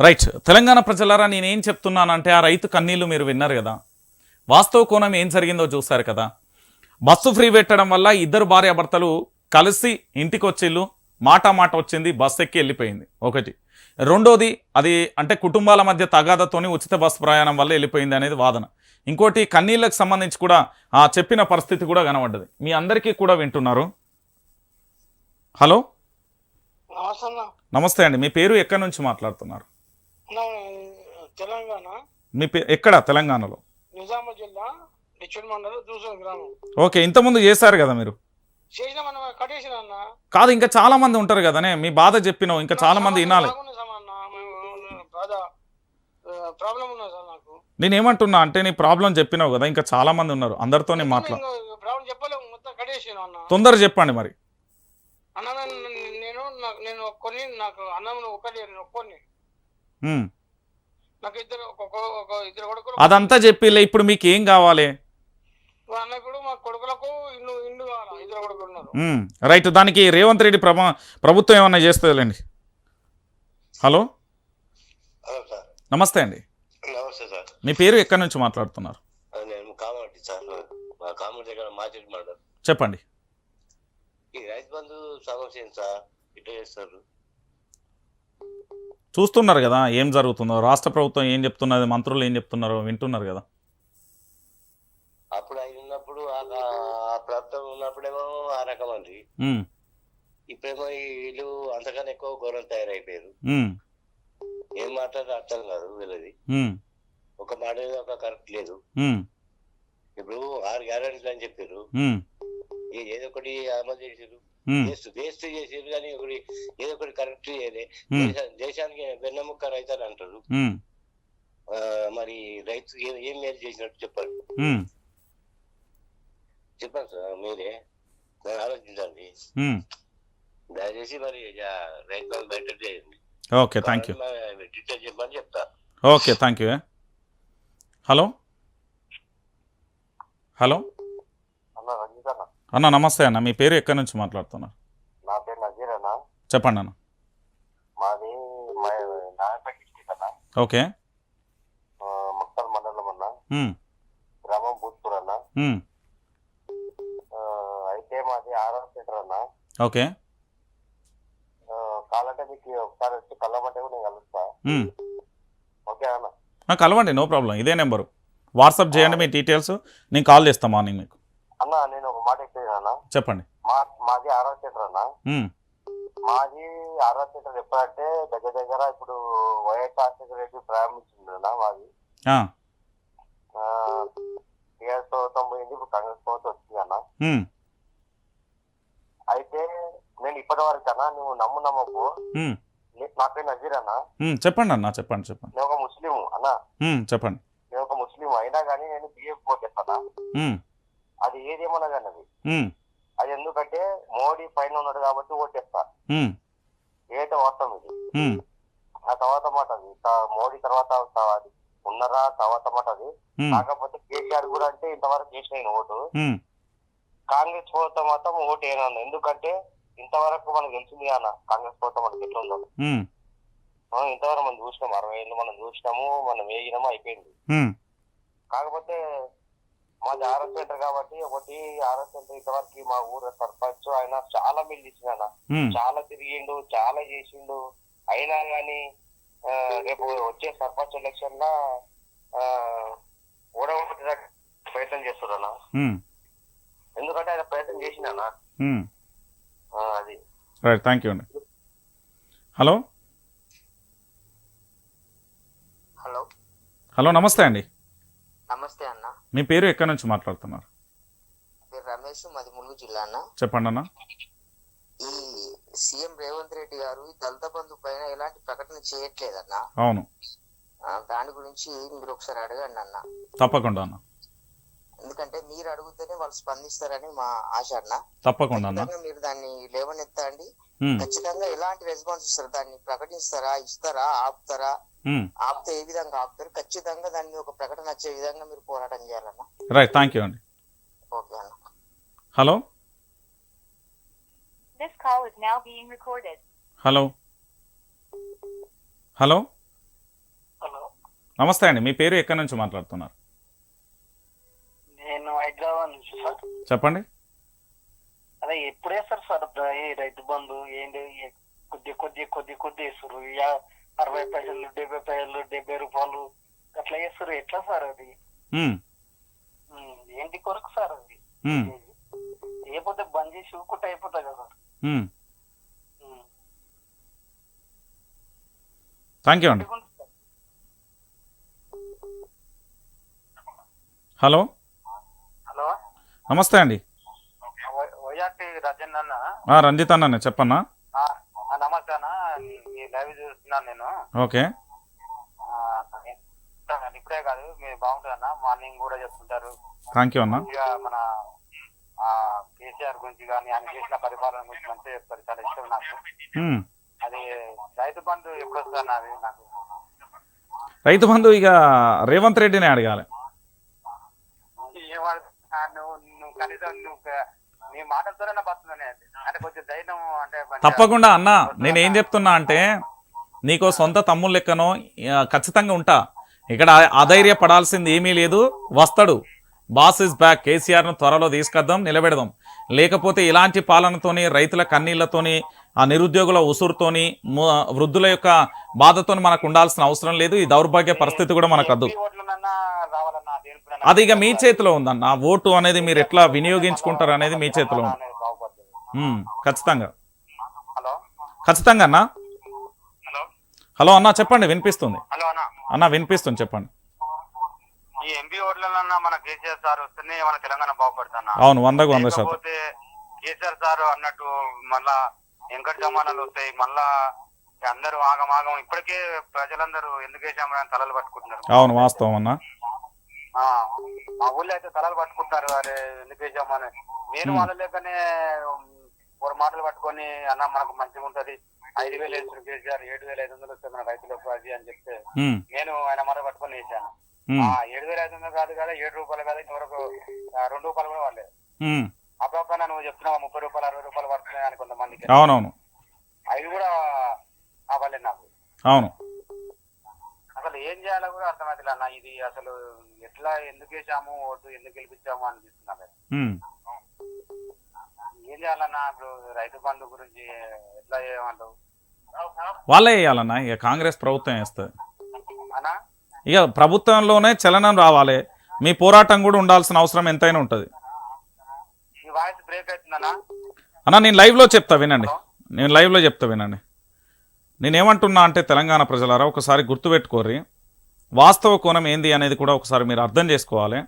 Right Telangana ప్రజలారా నేనేం చెప్తున్నానంటే ఆ రైతు కన్నీళ్ళు మీరు విన్నారు కదా. వాస్తవ కోణం ఏం జరిగిందో చూశారు కదా. బస్సు ఫ్రీ పెట్టడం వల్ల ఇద్దరు భార్యాభర్తలు కలిసి ఇంటికి వచ్చిళ్ళు మాట మాట వచ్చింది బస్సు ఎక్కి వెళ్ళిపోయింది. ఒకటి. రెండోది అది అంటే కుటుంబాల మధ్య తగాదతోని ఉచిత బస్సు ప్రయాణం వల్ల వెళ్ళిపోయింది అనేది వాదన. ఇంకోటి కన్నీళ్ళకు సంబంధించి కూడా ఆ చెప్పిన పరిస్థితి కూడా కనబడ్డది. మీ అందరికీ కూడా వింటున్నారు. హలో? నమస్తే అండి. మీ పేరు ఎక్కడి నుంచి మాట్లాడుతున్నారు? తెలంగాణ. మీ ఎక్కడ? తెలంగాణలో? నిజామాబాద్ జిల్లా గ్రామం. ఓకే ఇంతకుముందు చేశారు కదా మీరు? కాదు ఇంకా చాలా మంది ఉంటారు కదనే మీ బాధ చెప్పినావు ఇంకా చాలా మంది వినాలి. నేను ఏమంటున్నా అంటే నీ ప్రాబ్లం చెప్పినావు కదా ఇంకా చాలా మంది ఉన్నారు అందరితోనే మాట్లా ప్రాబ్లం చెప్పలేము మొత్తం కట్టేసాను అన్న. తొందర చెప్పండి మరి. అన్న నేను- నేను కొన్ని నాకు అన్నం ఒకటి ఒక్కొని అదంతా చెప్పిలే ఇప్పుడు మీకు ఏం కావాలి? మా అన్నకుడు మా కొడుకులకు ఇల్లు ఇల్లు కావాలి? ఇద్దరు కొడుకులు ఉన్నారు. ఉమ్. రైట్ దానికి రేవంత్ రెడ్డి ప్రభ ప్రభుత్వం ఏమన్నా చేస్తుందిలేండి? హలో? Hello sir. నమస్తే అండి. మీ పేరు ఎక్కడి నుంచి మాట్లాడుతున్నారు? చెప్పండి. ఈ రైతు బంధు సమస్య సార్? ఇట్లా చేస్తారు? చూస్తున్నారు కదా ఏం జరుగుతుందో రాష్ట్ర ప్రభుత్వం ఏం చెప్తున్నది మంత్రులు ఏం చెప్తున్నారో వింటున్నారు కదా అప్పుడు ఆయన ఉన్నప్పుడు ఆ- ఉన్నప్పుడేమో ఆ రకం అండి ఉమ్. ఇప్పుడేమో వీళ్ళు అంతకన్నా ఎక్కువ ఘోరం తయారైపోయారు. ఏం మాట్లాడారు అర్థం కాదు వీళ్ళది. ఒక మాట ఒక కరెక్ట్ లేదు. ఇప్పుడు ఆరు గ్యారెంటీలు అని చెప్పారు ఏదో ఒకటి అమలు చేసారు. వేస్ట్ వేస్ట్ చేసారు కానీ ఒకటి ఏదో ఒకటి కరెక్ట్ చేయలే. దేశా- దేశానికి వెన్నెముక్క రైతు అని అంటారు. ఆ, మరి రైతు ఏ- మేలు చేసినట్టు చెప్పండి. చెప్పండి సార్ మీరే. ఆలోచించండి. దయచేసి మరి రైతు బయట చేయండి ఓకే థ్యాంక్ యూ డీటెయిల్ చెప్పని చెప్తా. Okay thank you hello hello అన్న నమస్తే అన్న. మీ పేరు ఎక్కడి నుంచి మాట్లాడుతున్నారు? నా పేరు నజీర్ అన్న. చెప్పండి అన్న. మాది నాయపేట డిస్టిక్ అన్న. ఓకే. మక్తల్ మండలం అన్న. గ్రామం భూత్పూర్ అన్న. అయితే మాది ఆరో సెంటర్ అన్న. ఓకే. ఆ, కావాలంటే మీకు ఒకసారి వచ్చి కలవమంటే కూడా నేను కలుస్తా. ఓకే అన్న. కలవండి నో ప్రాబ్లం. ఇదే నెంబరు. వాట్సాప్ చేయండి మీ డీటెయిల్స్. నేను కాల్ చేస్తాను మార్నింగ్ మీకు. అన్న నేను ఒక మాట ఎక్కిపోయినా అన్న చెప్పండి మా మాది ఆరో సెంటర్ అన్న. మాది ఆరో సెంటర్ ఎప్పుడంటే దగ్గర దగ్గర ఇప్పుడు వైఎస్ రాజశేఖర రెడ్డి ప్రారంభించిందన్న మాది ఆ. టీఆర్ఎస్ ప్రభుత్వం పోయింది ఇప్పుడు కాంగ్రెస్ ప్రభుత్వం వచ్చింది అన్న. అయితే నేను ఇప్పటి వరకు అన్న నువ్వు నమ్ము నమ్మకు. నే- పేరు నజీర్ అన్న. చెప్పండి అన్న చెప్పండి చెప్పండి నేను ఒక ముస్లిం అన్న. చెప్పండి నేను ఒక ముస్లిం అయినా కానీ నేను ఓటేస్తాను ఉమ్. అది ఏదేమన్నా కానీ అది. అది ఎందుకంటే మోడీ పైన ఉన్నాడు కాబట్టి ఓటేస్తా ఉమ్. ఏదైతే వాస్తవం ఇది. ఆ తర్వాత మాట అది. మోడీ తర్వాత అది ఉన్నారా? తర్వాత మాట అది. కాకపోతే కేసీఆర్ కూడా అంటే ఇంతవరకు చేసిన ఓటు. కాంగ్రెస్ ప్రభుత్వం మాత్రం ఓటు ఏనన్నా ఎందుకంటే ఇంతవరకు మనకు తెలిసింది అన్న. కాంగ్రెస్ ప్రభుత్వం మనకి ఎట్లా ఉందో. ఇంతవరకు మనం చూసినాం. అరవై ఏళ్ళు మనం చూసినాము. మనం వేగినాము అయిపోయింది. కాకపోతే మాది ఆరో సెంటర్ కాబట్టి ఒకటి ఆరో సెంటర్ ఇంతవరకు మా ఊరు సర్పంచ్ ఆయన చాలా ఇచ్చిన ఉమ్. చాలా తిరిగిండు చాలా చేసిండు. అయినా ఆ, రేపు వచ్చే సర్పంచ్ ఎలక్షన్ లా ఓడగొట్టడానికి ప్రయత్నం చేస్తున్నా. ఎందుకంటే ఆయన ప్రయత్నం చేసినా. అది. రైట్ థ్యాంక్ యూ అండి హలో? హలో. హలో నమస్తే అండి. నమస్తే మీ పేరు ఎక్కడి నుంచి మాట్లాడుతున్నారు? రమేష్ మాది ములుగు జిల్లా అన్న. చెప్పండి అన్న. ఈ సీఎం రేవంత్ రెడ్డి గారు దళిత బంధు పైన ఎలాంటి ప్రకటన చేయట్లేదన్న అవును. దాని గురించి మీరు ఒకసారి అడగండి అన్న. తప్పకుండా అన్న. ఎందుకంటే మీరు అడిగితేనే వాళ్ళు స్పందిస్తారని మా ఆశ అన్న. తప్పకుండా అన్న. మీరు దాన్ని లేవనెత్తండి. ఖచ్చితంగా ఎలాంటి రెస్పాన్స్ ఇస్తారు? దాన్ని ప్రకటిస్తారా? ఇస్తారా? ఆపుతారా. ఆపితే ఏ విధంగా ఆపుతారు? ఖచ్చితంగా దాన్ని ఒక ప్రకటన వచ్చే విధంగా మీరు పోరాటం చేయాలన్న. రైట్ థ్యాంక్ యూ అండి. ఓకే అన్న. Hello This call is now being recorded. Hello hello నమస్తే అండి. మీ పేరు ఎక్కడి నుంచి మాట్లాడుతున్నారు? నేను హైదరాబాద్ నుంచి సార్. చెప్పండి. అదే ఎప్పుడు వేస్తారు సార్ ఈ రైతు బంధు ఏంటి? కొద్ది కొద్ది కొద్ది కొద్ది వేస్తారు అరవై పైసలు డెబ్బై పైసలు డెబ్బై రూపాయలు అట్లా వేస్తారు ఎట్లా సార్ అది? ఏంటి కొరకు సార్ అది? లేకపోతే బంద్ చేసి ఊరుకుంటే అయిపోతుంది కదా. థ్యాంక్ యూ అండి. హలో? హలో? నమస్తే అండి. రంజిత్ అన్న చెప్పన్నా ఆ, ఆ, నమస్తే అన్న మీ లైవ్ చూస్తున్నాను నేను ఓకే. ఇప్పుడే కాదు మీరు బాగుంటుంది అన్న మార్నింగ్ కూడా చెప్తుంటారు. థ్యాంక్ యూ అన్న. మన ఆ కేసీఆర్ గురించి కానీ ఆయన చేసిన పరిపాలన గురించి మంచిగా చెప్తారు. చాలా ఇష్టం నాకు. ఉమ్. అది రైతు బంధు ఎప్పుడు వస్తుంది అది నాకు. రైతు బంధు ఇక రేవంత్ రెడ్డిని అడగాలి. తప్పకుండా అన్న నేనేం చెప్తున్నా అంటే నీకో సొంత తమ్ముడు లెక్కనో ఖచ్చితంగా ఉంటా. ఇక్కడ అధైర్య పడాల్సింది ఏమీ లేదు. వస్తాడు. Boss is back. కేసీఆర్ను త్వరలో తీసుకొద్దాం నిలబెడదాం. లేకపోతే ఇలాంటి పాలనతోని రైతుల కన్నీళ్ళతోని ఆ నిరుద్యోగుల ఉసురుతోని వృద్ధుల యొక్క బాధతోని మనకు ఉండాల్సిన అవసరం లేదు. ఈ దౌర్భాగ్య పరిస్థితి కూడా మనకు దేనికైనా అది ఇక మీ చేతిలో ఉందన్న. ఓటు అనేది మీరు ఎట్లా వినియోగించుకుంటారు అనేది మీ చేతిలో ఉంది. ఖచ్చితంగా. ఖచ్చితంగా అన్న? హలో అన్న చెప్పండి వినిపిస్తుంది. హలో అన్న. అన్న వినిపిస్తుంది చెప్పండి. ఈ ఎంపీ ఓట్లన్నా మన కేసీఆర్ సార్ వస్తేనే మన తెలంగాణ బాగుపడుతున్నా అవును వందకు వంద శాతం. లేకపోతే కేసీఆర్ సార్ అన్నట్టు మళ్ళా వెంకట జమానాలు వస్తాయి మళ్ళా అందరూ ఆగం ఆగం. ఇప్పటికే ప్రజలందరూ ఎందుకు వేసామని తలలు పట్టుకుంటున్నారు? అవును వాస్తవం అన్న. ఆ, మా ఊళ్ళో అయితే తలలు పట్టుకుంటారు అరే ఎందుకు వేసామని నేను. వాళ్ళ లేకనే ఒక మాటలు పట్టుకొని అన్న మనకు మంచిగా ఉంటది ఐదు వేలు వేసిన కేసీఆర్ ఏడు వేల ఐదు వందలు వస్తే మన రైతులకు అది అని చెప్తే నేను ఆయన మాట పట్టుకొని వేసాను ఆ ఏడు వేల ఐదు వందలు కాదు కదా ఏడు రూపాయలు కాదు ఇంతవరకు రెండు రూపాయలు కూడా వాళ్ళే. అప్పుడప్పుడు నువ్వు చెప్తున్నావు ముప్పై రూపాయలు అరవై రూపాయలు పడుతున్నాయి అని కొంతమందికి. అవునవును. అవి కూడా అవ్వలేదు నాకు. అవును. అసలు ఏం చేయాలో కూడా అర్థమవుతుంది అన్న. ఇది అసలు ఎట్లా ఎందుకు వేసాము ఓటు ఎందుకు గెలిపించాము అనిపిస్తున్నారు ఏం చేయాలన్నా ఇప్పుడు రైతు బంధు గురించి ఎట్లా చేయమంటావు? వాళ్ళే వేయాలన్న ఇక కాంగ్రెస్ ప్రభుత్వం వేస్తుంది అన్నా ఇక ప్రభుత్వంలోనే చలనం రావాలి. మీ పోరాటం కూడా ఉండాల్సిన అవసరం ఎంతైనా ఉంటుంది. అన్న నేను లైవ్లో చెప్తా వినండి. నేను లైవ్లో చెప్తా వినండి. నేనేమంటున్నా అంటే తెలంగాణ ప్రజలారా ఒకసారి గుర్తుపెట్టుకోర్రి. వాస్తవ కోణం ఏంది అనేది కూడా ఒకసారి మీరు అర్థం చేసుకోవాలి.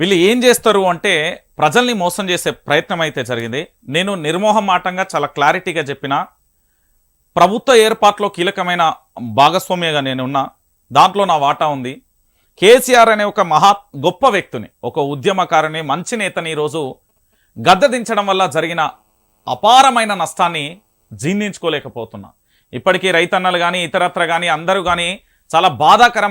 వీళ్ళు ఏం చేస్తారు అంటే ప్రజల్ని మోసం చేసే ప్రయత్నం అయితే జరిగింది. నేను నిర్మోహమాటంగా చాలా క్లారిటీగా చెప్పిన ప్రభుత్వ ఏర్పాట్లో కీలకమైన భాగస్వామ్యగా నేనున్నా. దాంట్లో నా వాటా ఉంది. కేసీఆర్ అనే ఒక మహా గొప్ప వ్యక్తిని ఒక ఉద్యమకారుని మంచి నేతని ఈరోజు గద్దదించడం వల్ల జరిగిన అపారమైన నష్టాన్ని జీర్ణించుకోలేకపోతున్నా. ఇప్పటికీ రైతన్నలు కానీ ఇతరత్ర కానీ అందరూ కానీ చాలా బాధాకరమైన